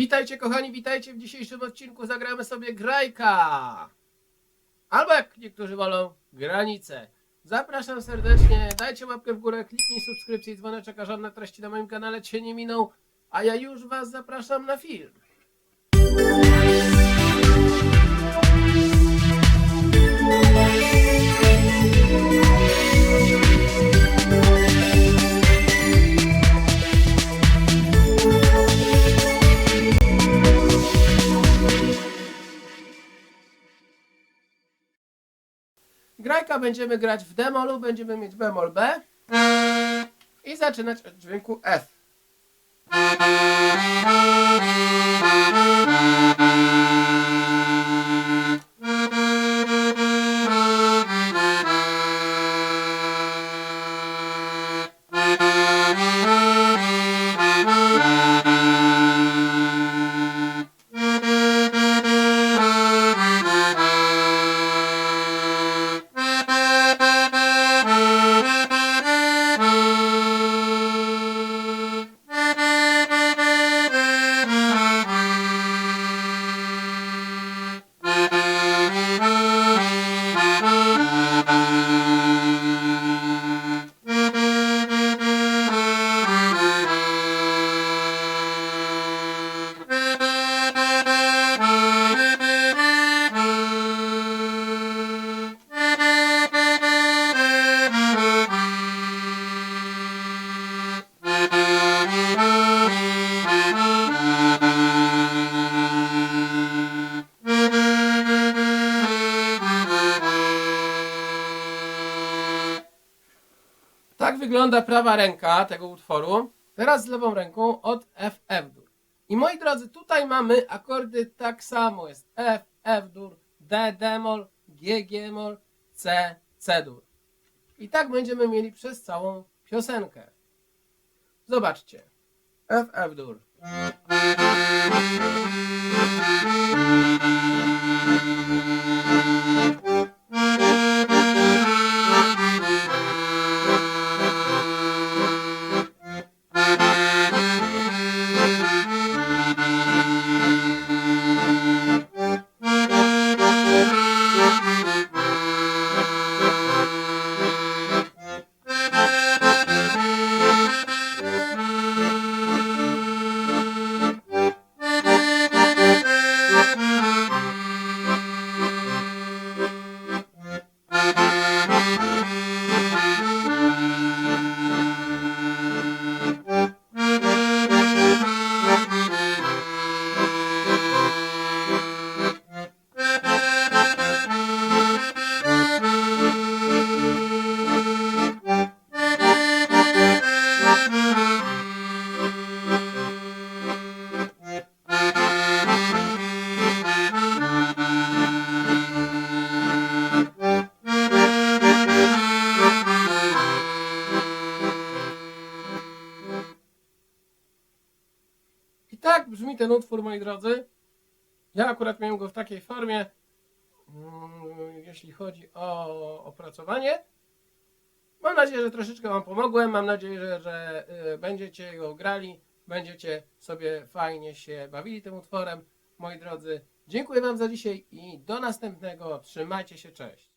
Witajcie kochani, witajcie w dzisiejszym odcinku. Zagramy sobie grajka. Albo jak niektórzy wolą, granicę. Zapraszam serdecznie, dajcie łapkę w górę, kliknij subskrypcję i dzwoneczek, a żadne treści na moim kanale Cię nie miną. A ja już Was zapraszam na film. Grajka będziemy grać w demolu, będziemy mieć bemol B i zaczynać od dźwięku F. wygląda prawa ręka tego utworu. Teraz z lewą ręką od F, F dur. I moi drodzy, tutaj mamy akordy tak samo. Jest F, F dur, D, D mol, G, G mol, C, C dur. I tak będziemy mieli przez całą piosenkę. Zobaczcie. F, F dur. Ten utwór, moi drodzy. Ja akurat miałem go w takiej formie, mm, jeśli chodzi o opracowanie. Mam nadzieję, że troszeczkę Wam pomogłem. Mam nadzieję, że, że y, będziecie go grali, będziecie sobie fajnie się bawili tym utworem. Moi drodzy, dziękuję Wam za dzisiaj i do następnego. Trzymajcie się, cześć.